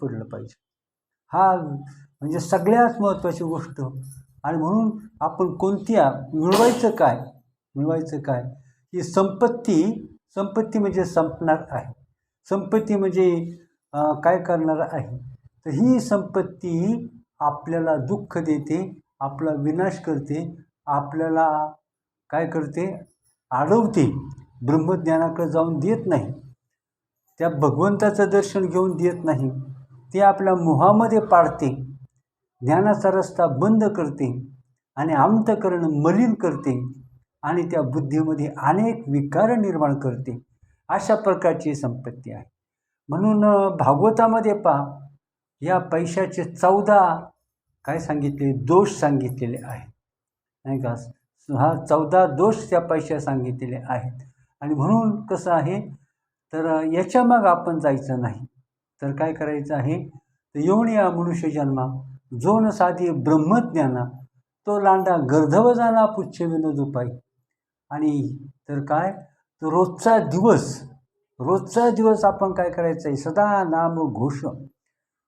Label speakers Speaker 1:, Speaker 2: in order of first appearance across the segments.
Speaker 1: पडलं पाहिजे. हा म्हणजे सगळ्यात महत्त्वाची गोष्ट. आणि म्हणून आपण कोणत्या मिळवायचं काय मिळवायचं काय ही संपत्ती संपत्ती म्हणजे संपणार आहे. संपत्ती म्हणजे काय करणार आहे? तर ही संपत्ती आपल्याला दुःख देते आपला विनाश करते आपल्याला काय करते? अडवते. ब्रह्मज्ञानाकडे जाऊन देत नाही. त्या भगवंताचं दर्शन घेऊन देत नाही. ते आपल्या मोहामध्ये पाडते ज्ञानाचा रस्ता बंद करते आणि आमतकरण मलिन करते आणि त्या बुद्धीमध्ये अनेक विकार निर्माण करते. अशा प्रकारची संपत्ती आहे. म्हणून भागवतामध्ये पहा या पैशाचे चौदा काय सांगितले? दोष सांगितलेले आहेत. नाही का? हा चौदा दोष त्या पैशा सांगितलेले आहेत. आणि म्हणून कसं आहे? तर याच्यामाग याच्या मग आपण जायचं नाही. तर काय करायचं आहे? तर येऊन या मनुष्य जन्मा. जो न साधी ब्रह्मज्ञाना तो लांडा गर्धव जाना पुच्छ विनोद उपाय. आणि तर काय? तर रोजचा दिवस रोजचा दिवस आपण काय करायचं आहे सदा नाम घोष.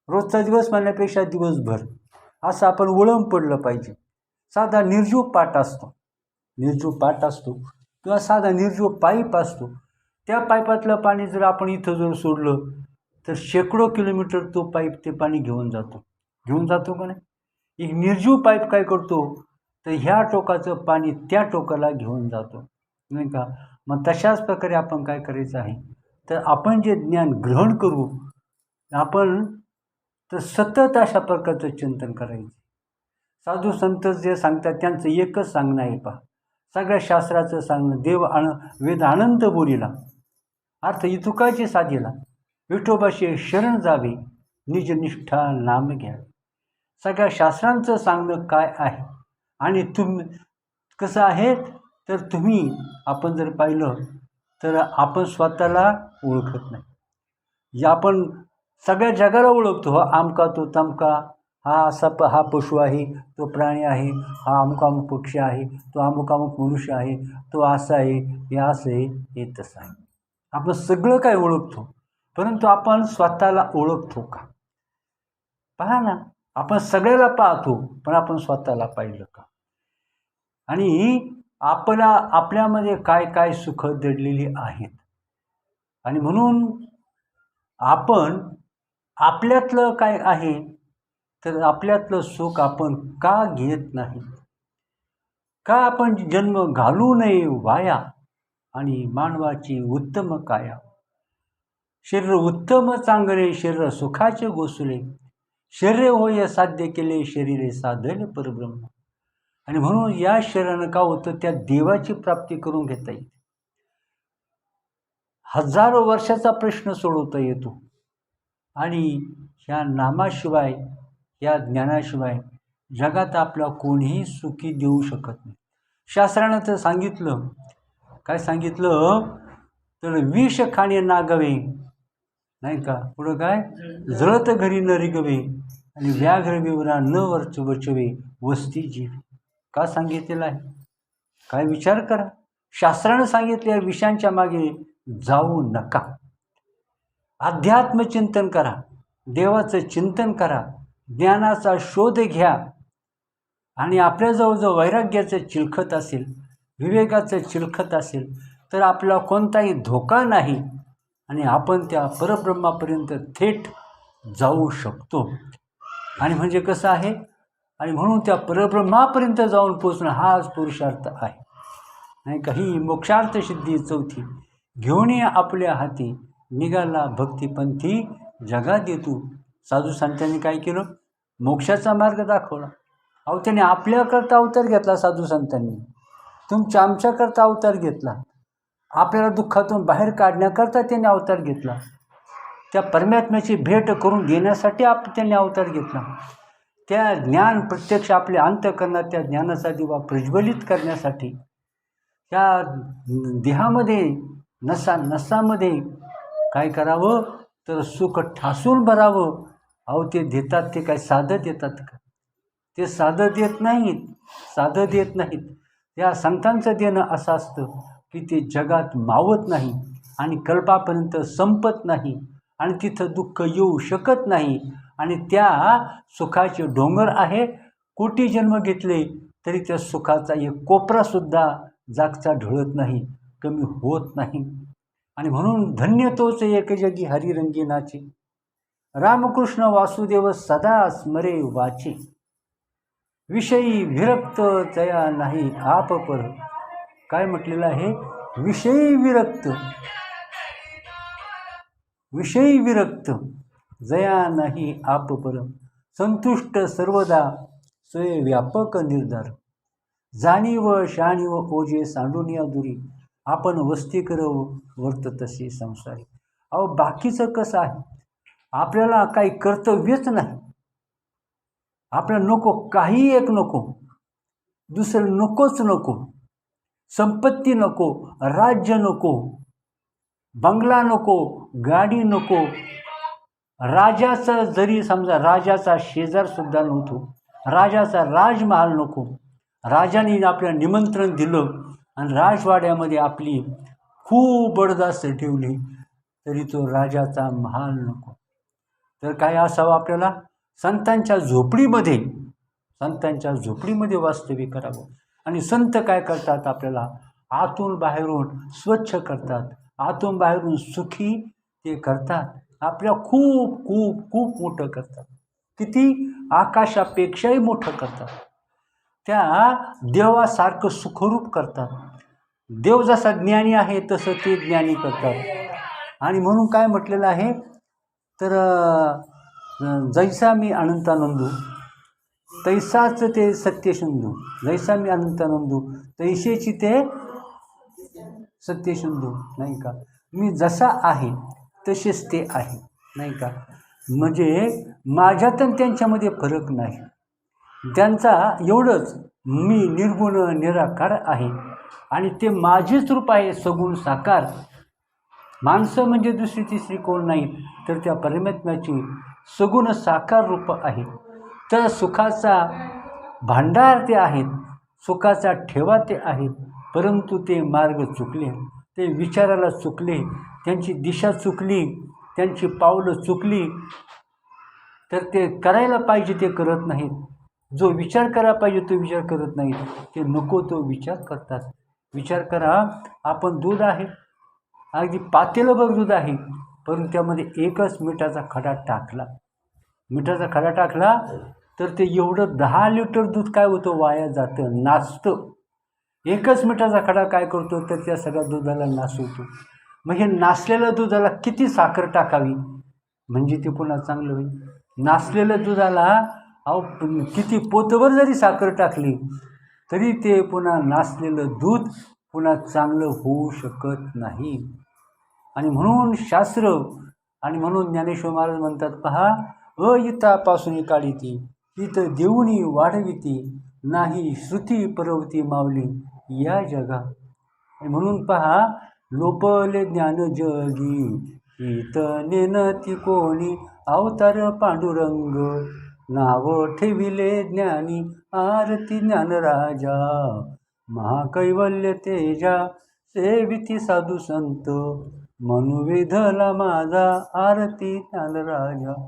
Speaker 1: रोजचा दिवस म्हणण्यापेक्षा दिवसभर. असं आपण वळण पडलं पाहिजे. साधा निर्जीव पाठ असतो. निर्जीव पाठ असतो. किंवा साधा निर्जीव पाईप असतो. त्या पाईपातलं पाणी जर आपण इथं जर सोडलं तर शेकडो किलोमीटर तो पाईप ते पाणी घेऊन जातो. घेऊन जातो का नाही? एक निर्जीव पाईप काय करतो? तर ह्या टोकाचं पाणी त्या टोकाला घेऊन जातो. नाही का? मग तशाच प्रकारे आपण काय करायचं आहे? तर आपण जे ज्ञान ग्रहण करू आपण तर सतत अशा प्रकारचं चिंतन करायचं. साधू संत जे सांगतात त्यांचं एकच सांगणं आहे पहा. सगळ्या शास्त्राचं सांगणं देव आण वेद आनंद बोलीला. अर्थ इतुकाची साधीला. विठोबाशी शरण जावे निजनिष्ठा नाम घ्यावे. सगळ्या शास्त्रांचं सांगणं काय आहे? आणि तुम कसं आहे? तर तुम्ही आपण जर पाहिलं तर आपण स्वतःला ओळखत नाही. आपण सगळ्या जगाला ओळखतो हा आमका तो तमका हा असा प हा पशु आहे तो प्राणी आहे हा अमुक अमुक पक्षी आहे तो अमुक अमुक मनुष्य आहे तो असा आहे हे असं आहे हे तसं आहे. आपण सगळं काय ओळखतो? परंतु आपण स्वतःला ओळखतो का? पहा ना आपण सगळ्याला पाहतो पण आपण स्वतःला पाहिलं का? आणि आपला आपल्यामध्ये काय काय सुख दडलेली आहेत? आणि म्हणून आपण आपल्यातलं काय आहे तर आपल्यातलं सुख आपण का घेत नाही? का आपण जन्म घालू नये वाया? आणि मानवाची उत्तम काया? शरीर उत्तम चांगले शरीर सुखाचे गोसले. शरीर होय साध्य केले शरीरे साधले परब्रह्म. आणि म्हणून या शरीरानं का होतं त्या देवाची प्राप्ती करून घेता येते. हजारो वर्षाचा प्रश्न सोडवता येतो. आणि ह्या नामाशिवाय या ज्ञानाशिवाय जगात आपला कोणीही सुखी देऊ शकत नाही. शास्त्रानं तर सांगितलं. काय सांगितलं? तर विष खाणे नागवे. नाही का? पुढं काय? जळत घरी न रिगवे आणि व्याघ्र विवरा न वर्च वचवे वस्ती जीवी. का सांगितलेलं आहे? काय विचार करा. शास्त्रानं सांगितलेल्या विषयांच्या मागे जाऊ नका. अध्यात्मचिंतन करा. देवाचं चिंतन करा. ज्ञानाचा शोध घ्या. आणि आपल्याजवळ जो वैराग्याचं चिलखत असेल विवेकाचं चिलखत असेल तर आपला कोणताही धोका नाही. आणि आपण त्या परब्रह्मापर्यंत थेट जाऊ शकतो. आणि म्हणजे कसं आहे? आणि म्हणून त्या परब्रह्मापर्यंत जाऊन पोचणं हाच पुरुषार्थ आहे. नाही काही मोक्षार्थ सिद्धी चौथी. घेऊन आपल्या हाती. निघाला भक्तीपंथी. जगात येतू साधू संतांनी काय केलं? मोक्षाचा मार्ग दाखवला. अहो त्याने आपल्याकरता अवतार घेतला साधू संतांनी. तुमच्या आमच्याकरता अवतार घेतला. आपल्याला दुःखातून बाहेर काढण्याकरता त्यांनी अवतार घेतला. त्या परमात्म्याची भेट करून देण्यासाठी आप त्यांनी अवतार घेतला. त्या ज्ञान प्रत्यक्ष आपल्या अंतकरणात त्या ज्ञानाचा दिवा प्रज्वलित करण्यासाठी त्या देहामध्ये नसा नसामध्ये काय करावं? तर सुख ठासून भरावं. अहो ते देतात ते काय साधं देतात का? ते साधं देत नाहीत साधं देत नाहीत. या संतांचं देणं असं असतं. की ते जगात मावत नाही आणि कल्पापर्यंत संपत नाही आणि तिथं दुःख येऊ शकत नाही आणि त्या सुखाचे डोंगर आहे. कोटी जन्म घेतले तरी त्या सुखाचा एक कोपरासुद्धा जागचा ढळत नाही कमी होत नाही. आणि म्हणून धन्य तोच एक जगी हरिरंगीनाचे रामकृष्ण वासुदेव सदा स्मरे वाचे. विषयी विरक्त तया नाही आप पर. काय म्हटलेलं आहे? विषयी विरक्त. विषयी विरक्त. जया नाही आप परम संतुष्ट सर्वदा. स्वय व्यापक निर्धार. जाणीव शाणीव ओजे सांडून या दुरी. आपण वस्ती करव वर्त तसे संसारी. अहो बाकीचं कसं आहे? आपल्याला काही कर्तव्यच नाही. आपल्याला नको काही एक नको. दुसरं नकोच नको. संपत्ती नको राज्य नको बंगला नको गाडी नको. राजाचा जरी समजा राजाचा शेजारसुद्धा नव्हतो राजाचा राजमहाल नको. राजाने आपल्याला निमंत्रण दिलं आणि राजवाड्यामध्ये आपली खूप बडदास्त ठेवली तरी तो राजाचा महाल नको. तर काय असावं आपल्याला? संतांच्या झोपडीमध्ये संतांच्या झोपडीमध्ये वास्तव्य करावं. आणि संत काय करतात आपल्याला? आतून बाहेरून स्वच्छ करतात. आतून बाहेरून सुखी ते करतात. आपल्या खूप खूप खूप मोठं करतात. किती? आकाशापेक्षाही मोठं करतात. त्या देवासारखं सुखरूप करतात. देव जसा ज्ञानी आहे तसं ते ज्ञानी करतात. आणि म्हणून काय म्हटलेलं आहे? तर जैसा मी अनंतानंदू तैसाच ते सत्यसिंधू जैसा मी अनंतानंदू तैसेची ते सत्यसिंधू नाही का? मी जसा आहे तसेच ते आहे नाही का? म्हणजे माझ्यात आणि त्यांच्यामध्ये फरक नाही. त्यांचा एवढंच मी निर्गुण निराकार आहे. आणि ते माझेच रूप आहे सगुण साकार. माणसं म्हणजे दुसरी तिसरी कोण नाहीत तर त्या परमात्म्याची सगुण साकार रूप आहे. तर सुखाचा भांडार ते आहेत सुखाचा ठेवा ते आहेत परंतु ते मार्ग चुकले. ते विचाराला चुकले त्यांची दिशा चुकली त्यांची पावलं चुकली तर ते करायला पाहिजे ते करत नाहीत. जो विचार करायला पाहिजे तो विचार करत नाहीत. ते नको तो विचार करतात. विचार करा आपण दूध आहे. अगदी पातेलभर दूध आहे परंतु त्यामध्ये एकच मिठाचा खडा टाकला. मिठाचा खडा टाकला तर ते एवढं दहा लिटर दूध काय होतं? वाया जातं नाचतं. एकच मिठाचा खडा काय करतो? तर त्या सगळ्या दुधाला नासवतो. मग हे नासलेल्या दुधाला किती साखर टाकावी? म्हणजे ते पुन्हा चांगलं होईल. नासलेल्या दुधाला अहो किती पोतवर जरी साखर टाकली तरी ते पुन्हा नासलेलं दूध पुन्हा चांगलं होऊ शकत नाही. आणि म्हणून शास्त्र आणि म्हणून ज्ञानेश्वर महाराज म्हणतात पहा अयितापासून काढी ती इथं देऊनी वाढविती नाही श्रुती परवती मावली या जगा. म्हणून पहा लोपले ज्ञान जगी इत नेनती कोणी अवतार पांडुरंग. नाव ठेविले ज्ञानी आरती ज्ञानराजा महाकैवल्य तेजा सेविती साधू संत. मनुवेधला माझा आरती ज्ञानराजा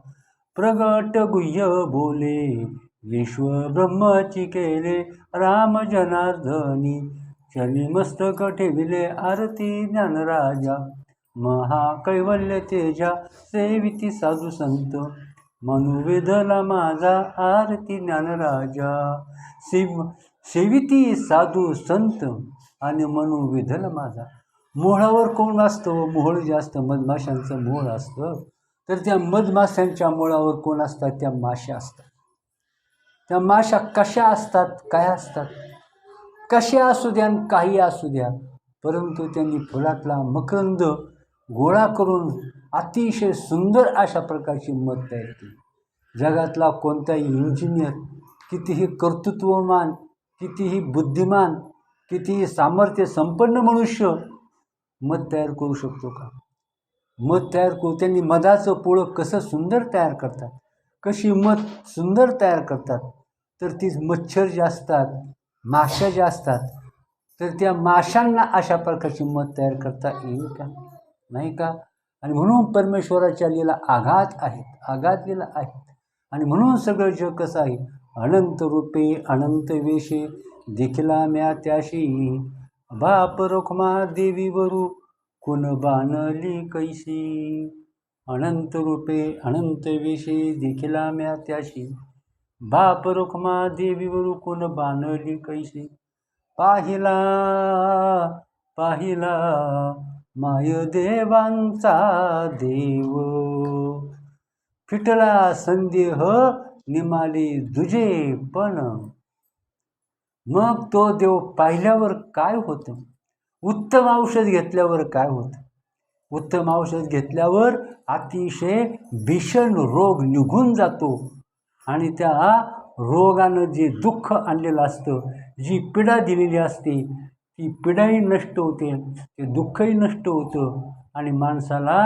Speaker 1: प्रगट गुह्य बोले. विश्व ब्रह्मची केले राम जनार्दनी. शनी मस्तक ठेविले आरती ज्ञानराजा. महाकैवल्य तेजा सेविती साधू संत. मनुवेदला माझा आरती ज्ञानराजा. सिम सेविती साधू संत आणि मनुवेदला माझा. मोहळावर कोण असतं? मोहळ जास्त मधमाशांचं मोहळ असतं. तर त्या मधमाशांच्या मुळावर कोण असतात? त्या माशा असतात. त्या माशा कशा असतात? काय असतात? कशा असू द्या आणि काही असू द्या परंतु त्यांनी फुलातला मकरंद गोळा करून अतिशय सुंदर अशा प्रकारची मध तयार केली. जगातला कोणताही इंजिनियर कितीही कर्तृत्वमान कितीही बुद्धिमान कितीही सामर्थ्य संपन्न मनुष्य मध तयार करू शकतो का? मध तयार करू. त्यांनी मधाचं पोळं कसं सुंदर तयार करतात कशी मध सुंदर तयार करतात तर ती मच्छर जे असतात माशा ज्या असतात तर त्या माशांना अशा प्रकारची मध तयार करता येईल का? नाही का? आणि म्हणून परमेश्वराच्या लीला आघात आहेत आघात लीला आहेत. आणि म्हणून सगळं जग कसं आहे? अनंत रूपे अनंत वेशे देखिला म्या त्याशी. बाप रोखमा देवीवरू. कोण बाणली कैसी? अनंत रूपे अनंत विषयी देखिला म्या त्याशी. बाप रुक्मा देवीवरू कोण बाणली कैसी? पाहिला पाहिला माय देवांचा देव. फिटला संदेह निमाली दुजे पण. मग तो देव पाहिल्यावर काय होतं? उत्तम औषध घेतल्यावर काय होतं? उत्तम औषध घेतल्यावर अतिशय भीषण रोग निघून जातो आणि त्या रोगानं जे दुःख आणलेलं असतं जी पिढा दिलेली असते ती पिढाही नष्ट होते ते दुःखही नष्ट होतं आणि माणसाला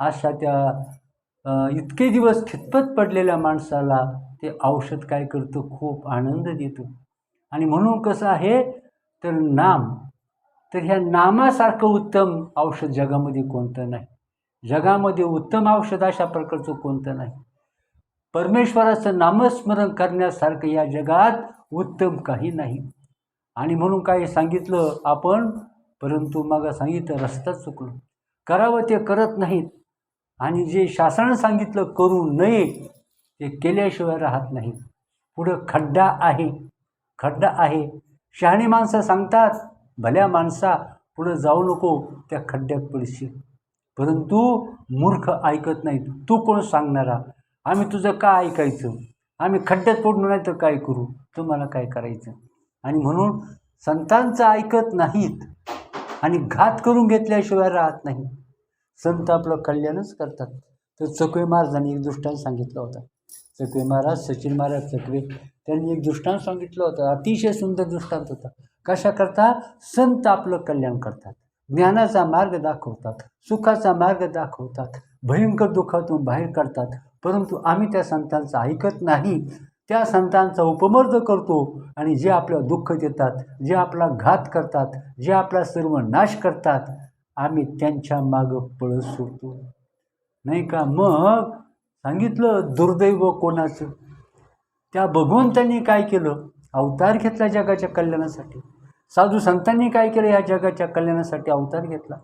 Speaker 1: अशा त्या इतके दिवस खितपत पडलेल्या माणसाला ते औषध काय करतं? खूप आनंद देतो. आणि म्हणून कसं आहे? तर नाम तर ह्या नामासारखं उत्तम औषध जगामध्ये कोणतं नाही. जगामध्ये उत्तम औषध अशा प्रकारचं कोणतं नाही. परमेश्वराचं नामस्मरण करण्यासारखं या जगात उत्तम काही नाही. आणि म्हणून काय सांगितलं आपण? परंतु मग सांगितलं रस्ता चुकलो. करावं ते करत नाहीत. आणि जे शासनानं सांगितलं करू नये ते केल्याशिवाय राहत नाही पुढं खड्डा आहे. खड्डा आहे. शहाणी माणसं सांगतात भल्या माणसा पुढं जाऊ नको त्या खड्ड्यात पडशील. परंतु मूर्ख ऐकत नाहीत. तू कोण सांगणारा? आम्ही तुझं का ऐकायचं? आम्ही खड्ड्यात पडलो नाही तर काय करू? तुम्हाला काय करायचं? आणि म्हणून संतांचं ऐकत नाहीत आणि घात करून घेतल्याशिवाय राहत नाही संत आपलं कल्याणच करतात. तर चकवे महाराजांनी एक दृष्टांत सांगितलं होता. चकवे महाराज सचिन महाराज चकवे. त्यांनी एक दृष्टांत सांगितलं होतं अतिशय सुंदर दृष्टांत होता. कशाकरता संत आपलं कल्याण करतात. ज्ञानाचा मार्ग दाखवतात सुखाचा मार्ग दाखवतात भयंकर दुःखातून बाहेर काढतात. परंतु आम्ही त्या संतांचं ऐकत नाही. त्या संतांचा उपमर्द करतो आणि जे आपलं दुःख देतात जे आपला घात करतात जे आपला सर्व नाश करतात आम्ही त्यांच्या मागं पळत सोडतो नाही का? मग सांगितलं दुर्दैव कोणाचं? त्या भगवंतांनी काय केलं? अवतार घेतला जगाच्या कल्याणासाठी. साधू संतांनी काय केलं या जगाच्या कल्याणासाठी? अवतार घेतला.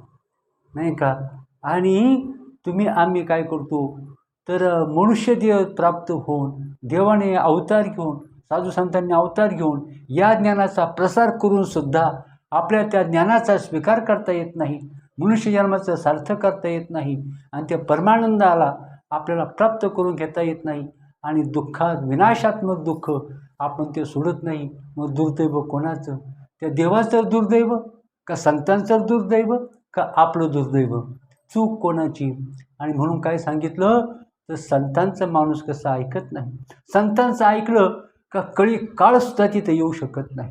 Speaker 1: नाही का? आणि तुम्ही आम्ही काय करतो? तर मनुष्य देव प्राप्त होऊन देवाने अवतार घेऊन साधू संतांनी अवतार घेऊन या ज्ञानाचा प्रसार करून सुद्धा आपल्या त्या ज्ञानाचा स्वीकार करता येत नाही. मनुष्य जन्माचं सार्थ करता येत नाही. आणि त्या परमानंदाला आपल्याला प्राप्त करून घेता येत नाही आणि दुःखात विनाशात्मक दुःख आपण ते सोडत नाही. मग दुर्दैव कोणाचं? त्या देवाचं दुर्दैव का संतांचं दुर्दैव का आपलं दुर्दैव? चूक कोणाची? आणि म्हणून काय सांगितलं? तर संतांचं माणूस कसं ऐकत नाही. संतांचं ऐकलं का कळी काळसुद्धा तिथं येऊ शकत नाही.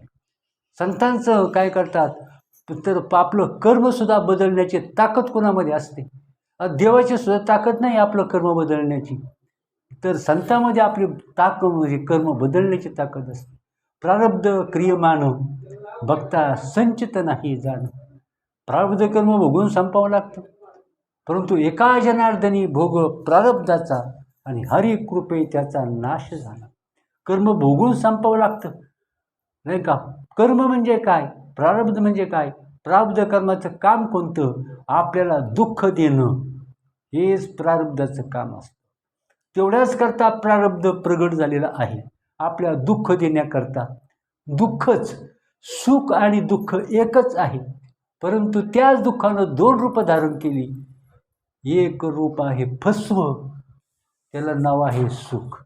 Speaker 1: संतांचं काय करतात? तर आपलं कर्मसुद्धा बदलण्याची ताकद कोणामध्ये असते? देवाची सुद्धा ताकद नाही आपलं कर्म बदलण्याची. तर संतामध्ये आपली ताकद म्हणजे कर्म बदलण्याची ताकद असते. प्रारब्ध क्रियमान बघता संचित नाही जाणं. प्रारब्ध कर्म भोगून संपावं लागतं. परंतु एका जनार्दनी भोग प्रारब्धाचा आणि हरी कृपे त्याचा नाश झाला. कर्म भोगून संपावं लागतं. नाही का? कर्म म्हणजे काय? प्रारब्ध म्हणजे काय? प्रारब्ध कर्माचं काम कोणतं? आपल्याला दुःख देणं. हेच प्रारब्धाचं काम असतं. तेवढ्याच करता प्रारब्ध प्रगट झालेलं आहे. आपल्या दुःख देण्याकरता. दुःखच सुख आणि दुःख एकच आहे. परंतु त्याच दुःखानं दोन रूपं धारण केली. एक रूप आहे फस्व त्याला नाव आहे सुख.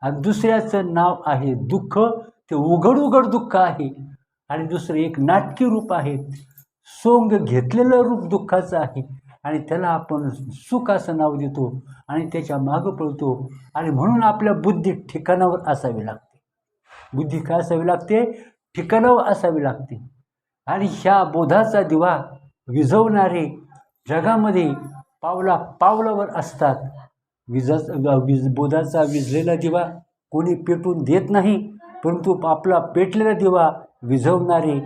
Speaker 1: आणि दुसऱ्याचं नाव आहे दुःख. ते उघड उघड दुःख आहे. आणि दुसरं एक नाटकी रूप आहे. सोंग घेतलेलं रूप दुःखाचं आहे. आणि त्याला आपण सुख असं नाव देतो आणि त्याच्या मागं पळतो. आणि म्हणून आपल्या बुद्धी ठिकाणावर असावी लागते. बुद्धी काय असावी लागते? ठिकाणावर असावी लागते. आणि ह्या बोधाचा दिवा विझवणारे जगामध्ये पावला पावलावर असतात. विजा विज बोधाचा विजलेला दिवा कोणी पेटून देत नाही परंतु आपला पेटलेला दिवा विझवणारे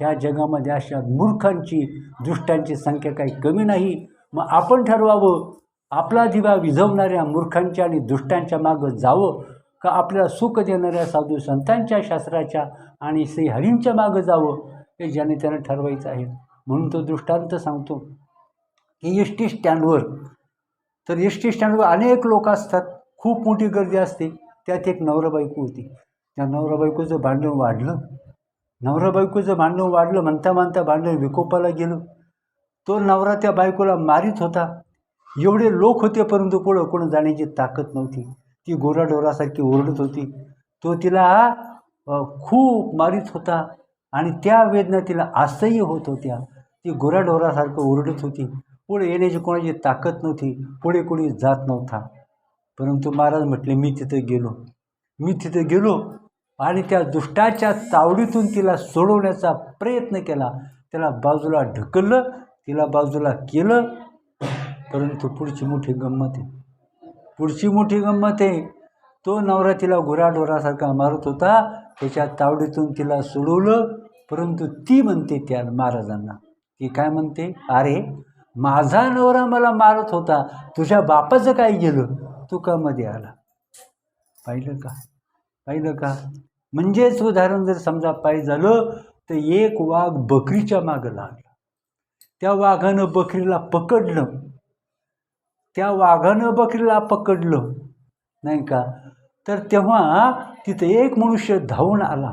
Speaker 1: ह्या जगामध्ये अशा मूर्खांची दुष्टांची संख्या काही कमी नाही. मग आपण ठरवावं आपला दिवा विझवणाऱ्या मूर्खांच्या आणि दुष्टांच्या मागं जावं का आपल्याला सुख देणाऱ्या साधू संतांच्या शास्त्राच्या आणि श्रीहरींच्या मागं जावं हे ज्याने त्यानं ठरवायचं आहे. म्हणून तो दृष्टांत सांगतो की एस टी स्टँडवर तर एस टी स्टँडवर अनेक लोक असतात. खूप मोठी गर्दी असते. त्यात एक नवरा बायको होती. त्या नवरा बायकोचं भांडण वाढलं. नवरा बायकोचं भांडण वाढलं म्हणता म्हणता भांडण विकोपाला गेलं. तो नवरा त्या बायकोला मारित होता. एवढे लोक होते परंतु पुढं कोण जाण्याची ताकद नव्हती. ती गोराडोरासारखी ओरडत होती. तो तिला खूप मारित होता आणि त्या वेदना तिला असह्य होत होत्या. ती गोराडोरासारखं ओरडत होती. पुढे येण्याची कोणाची ताकद नव्हती. पुढे कोणी जात नव्हता. परंतु महाराज म्हटले मी तिथं गेलो. मी तिथं गेलो आणि त्या दुष्टाच्या तावडीतून तिला सोडवण्याचा प्रयत्न केला. त्याला बाजूला ढकललं तिला बाजूला केलं परंतु पुढची मोठी गंमत आहे. पुढची मोठी गंमत आहे तो नवरा तिला गुराढोरासारखा मारत होता त्याच्या तावडीतून तिला सोडवलं परंतु ती म्हणते त्या महाराजांना ती काय म्हणते? अरे माझा नवरा मला मारत होता तुझ्या बापाचं काय गेलं? तू का मध्ये आला. पाहिलं का? पाहिलं का? म्हणजेच उदाहरण जर समजा पाय झालं तर एक वाघ बकरीच्या मागं लागला. त्या वाघानं बकरीला पकडलं. त्या वाघानं बकरीला पकडलं. नाही का? तर तेव्हा तिथं एक मनुष्य धावून आला.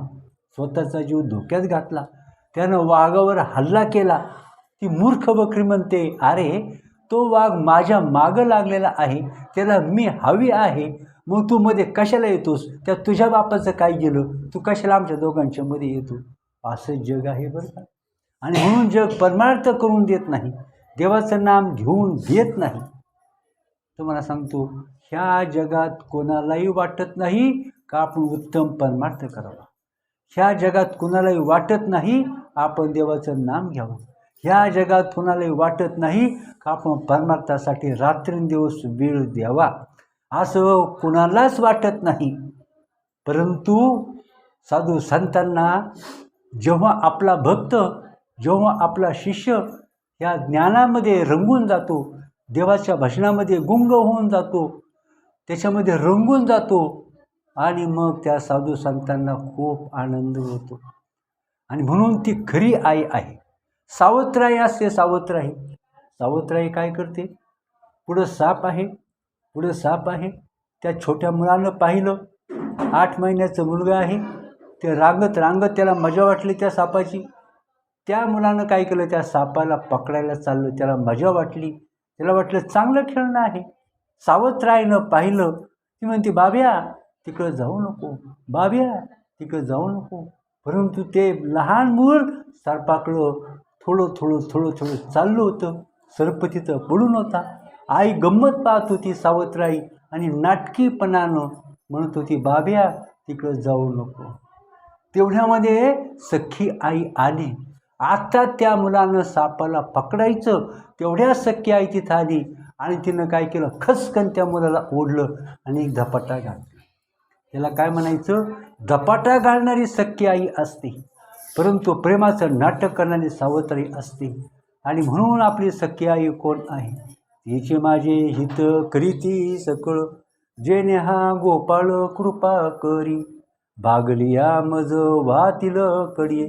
Speaker 1: स्वतःचा जीव धोक्यात घातला. त्यानं वाघावर हल्ला केला. ती मूर्ख बकरी म्हणते अरे तो वाघ माझ्या मागं लागलेला आहे. त्याला मी हवी आहे. मग तू मध्ये कशाला येतोस? त्या तुझ्या बापाचं काय गेलं? तू कशाला आमच्या दोघांच्या मध्ये येतो? असं जग आहे बरं का. आणि म्हणून जग परमार्थ करून देत नाही. देवाचं नाम घेऊन देत नाही. तुम्हाला सांगतो ह्या जगात कोणालाही वाटत नाही का आपण उत्तम परमार्थ करावा? ह्या जगात कोणालाही वाटत नाही आपण देवाचं नाम घ्यावं. ह्या जगात कोणालाही वाटत नाही का आपण परमार्थासाठी रात्रंदिवस वेळ द्यावा? असं कुणालाच वाटत नाही. परंतु साधू संतांना जेव्हा आपला भक्त जेव्हा आपला शिष्य या ज्ञानामध्ये रंगून जातो देवाच्या भजनामध्ये गुंग होऊन जातो त्याच्यामध्ये रंगून जातो आणि मग त्या साधू संतांना खूप आनंद होतो. आणि म्हणून ती खरी आई आहे. सावत्राई असते सावत्राई सावत्राई काय करते? पुढं साप आहे. पुढं साप आहे. त्या छोट्या मुलानं पाहिलं. आठ महिन्याचं मुलगा आहे. ते रांगत रांगत त्याला मजा वाटली त्या सापाची. त्या मुलानं काय केलं? त्या सापाला पकडायला चाललं. त्याला मजा वाटली. त्याला वाटलं चांगलं खेळणं आहे. सावत्रायनं पाहिलं. ती म्हणते बाब्या तिकडं जाऊ नको. बाब्या तिकडं जाऊ नको. परंतु ते लहान मूल सर्पाकडं थोडं थोडं थोडं थोडं चाललं होतं. सर्प तिथं पडून होता. आई गंमत पाहत होती सावत्राई आणि नाटकीपणानं म्हणत होती बाब्या तिकडं जाऊ नको. तेवढ्यामध्ये सख्खी आई आली. आता त्या मुलानं सापाला पकडायचं. तेवढ्या सख्खी आई तिथं आली आणि तिनं काय केलं? खसकन त्या मुलाला ओढलं आणि एक धपाटा घातला. त्याला काय म्हणायचं? धपाटा घालणारी सख्खी आई असते परंतु प्रेमाचं नाटक करणारी सावत्री असते आणि म्हणून आपली सख्खी आई कोण आहे? तिचे माझे हित करीती सकळ. जेने हा गोपाळ कृपा करी. भागलिया मज वातील कडी.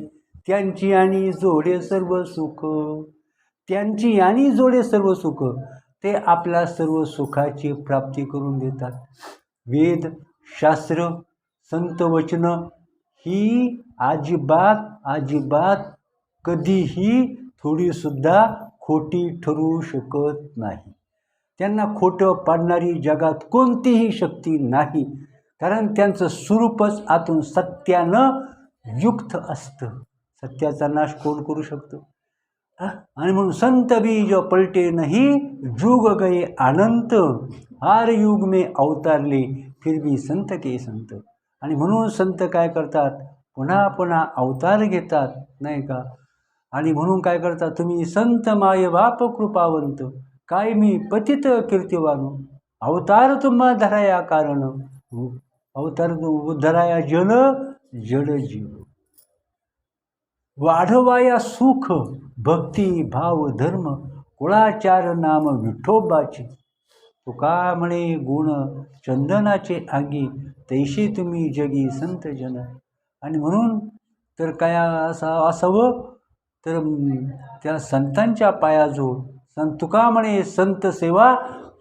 Speaker 1: त्यांची आणि जोडे सर्व सुख. त्यांची आणि जोडे सर्व सुख ते आपल्या सर्व सुखाची प्राप्ती करून देतात. वेद शास्त्र संत वचन ही अजिबात अजिबात कधीही थोडीसुद्धा खोटी ठरू शकत नाही. त्यांना खोटं पाडणारी जगात कोणतीही शक्ती नाही कारण त्यांचं स्वरूपच आतून सत्यानं युक्त असतं. सत्याचा नाश कोण करू शकतो? आणि म्हणून संत बीज पलटे नाही जुग गए अनंत. हार युग मे अवतारले फिर भी संत के संत. आणि म्हणून संत काय करतात? पुन्हा पुन्हा अवतार घेतात नाही का? आणि म्हणून काय करता तुम्ही संत माय बाप कृपावंत काय मी पतित कीर्तिवानो. अवतार तुम्हा धराया कारण. अवतार धराया जन जड जीव. वाढवाया सुख भक्ती भाव धर्म कुळाचार नाम विठोबाचे. तुका म्हणे गुण चंदनाचे अंगी तैशी तुम्ही जगी संत जन आणि म्हणून तर काय असा असावं? तर त्या संतांच्या पायाजवळ संत तुका म्हणे संत सेवा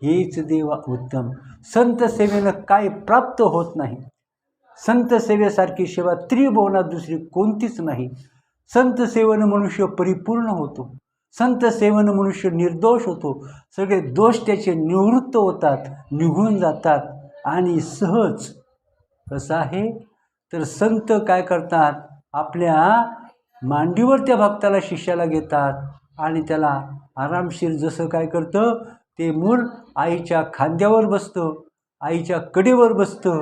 Speaker 1: हीच देवा उत्तम. संत सेवेनं काय प्राप्त होत नाही. संत सेवेसारखी सेवा त्रिभुवनात दुसरी कोणतीच नाही. संत सेवन मनुष्य परिपूर्ण होतो. संत सेवन मनुष्य निर्दोष होतो. सगळे दोष त्याचे निवृत्त होतात निघून जातात आणि सहज. कसं आहे? तर संत काय करतात? आपल्या मांडीवर त्या भक्ताला शिष्याला घेतात आणि त्याला आरामशीर जसं काय करतं ते मूल आईच्या खांद्यावर बसतं आईच्या कडेवर बसतं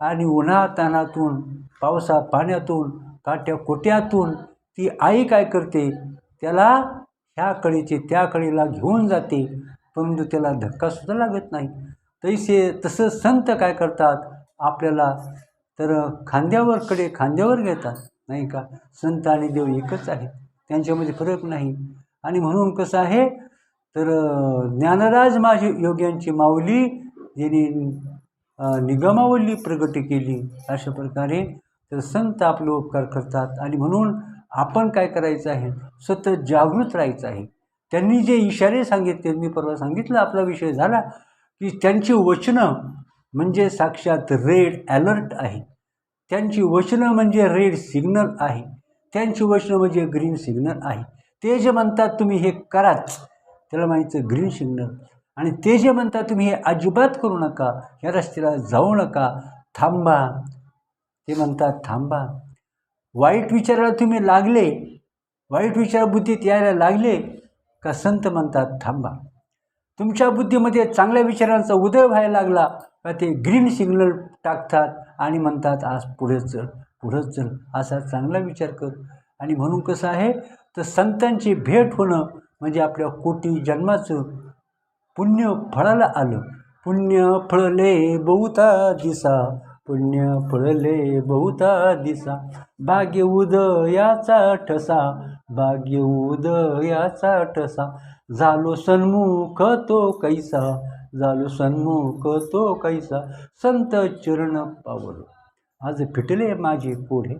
Speaker 1: आणि उन्हातानातून पावसा पाण्यातून काट्या कोट्यातून ती आई काय करते त्याला ह्या कडेचे त्या कडेला घेऊन जाते परंतु त्याला धक्कासुद्धा लागत नाही. तैसे तसं संत काय करतात आपल्याला तर खांद्यावर कडे खांद्यावर घेतात. नाही का? संत आणि देव एकच आहेत. त्यांच्यामध्ये फरक नाही. आणि म्हणून कसं आहे? तर ज्ञानराज माझी योग्यांची माऊली यांनी निगमावली प्रगट केली अशा प्रकारे तर संत आपले उपकार करतात. आणि म्हणून आपण काय करायचं आहे? सतत जागृत राहायचं आहे. त्यांनी जे इशारे सांगितले मी परवा सांगितलं आपला विषय झाला की त्यांची वचनं म्हणजे साक्षात रेड ॲलर्ट आहे. त्यांची वचनं म्हणजे रेड सिग्नल आहे. त्यांची वचनं म्हणजे ग्रीन सिग्नल आहे. ते जे म्हणतात तुम्ही हे कराच. त्याला माहिती ग्रीन सिग्नल. आणि ते जे म्हणतात तुम्ही हे अजिबात करू नका. या रस्त्याला जाऊ नका. थांबा. ते म्हणतात थांबा. वाईट विचाराला तुम्ही लागले. वाईट विचार बुद्धीत यायला लागले. का संत म्हणतात थांबा. तुमच्या बुद्धीमध्ये चांगल्या विचारांचा उदय व्हायला लागला का ते ग्रीन सिग्नल टाकतात आणि म्हणतात आज पुढे चल पुढंच चल असा चांगला विचार कर. आणि म्हणून कसं आहे तर संतांची भेट होणं म्हणजे आपल्या कोटी जन्माचं पुण्य फळाला आलं. पुण्य फळले बहुता दिसा पुण्य फळले बहुता दिसा. भाग्य उदयाचा ठसा भाग्य उदयाचा ठसा झालो सन्मुख तो कैसा? झालो सन्मुख तो कैसा? संत चरण पावलो. आज फिटले माझे पुढे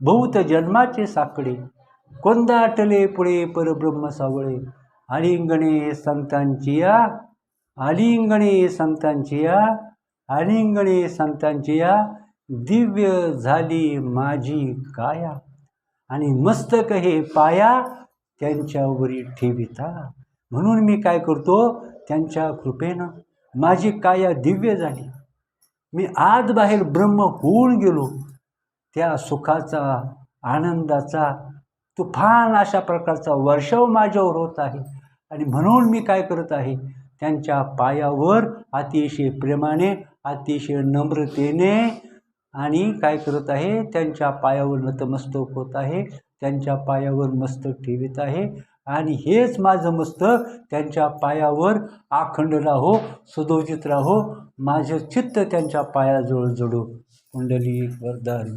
Speaker 1: भूत जन्माचे साकडे. कोंदाटले पुढे परब्रह्म सावळे. आलिंगणे संतांची या आलिंगणे संतांची या आलिंगणे संतांची या दिव्य झाली माझी काया. आणि मस्तक हे पाया त्यांच्यावरी ठेविता. म्हणून मी काय करतो? त्यांच्या कृपेनं माझी काया दिव्य झाली. मी आत बाहेर ब्रह्म होऊन गेलो. त्या सुखाचा आनंदाचा तुफान अशा प्रकारचा वर्षाव माझ्यावर होत आहे. आणि म्हणून मी काय करत आहे? त्यांच्या पायावर अतिशय प्रेमाने अतिशय नम्रतेने आणि काय करत आहे? त्यांच्या पायावर नतमस्तक होत आहे. त्यांच्या पायावर मस्तक ठेवित आहे. आणि हेच माझं मस्तक. त्यांच्या पायावर आखंड राहो सुदोजित राहो. माझं चित्त त्यांच्या पायाजवळ जडो. कुंडली वरदान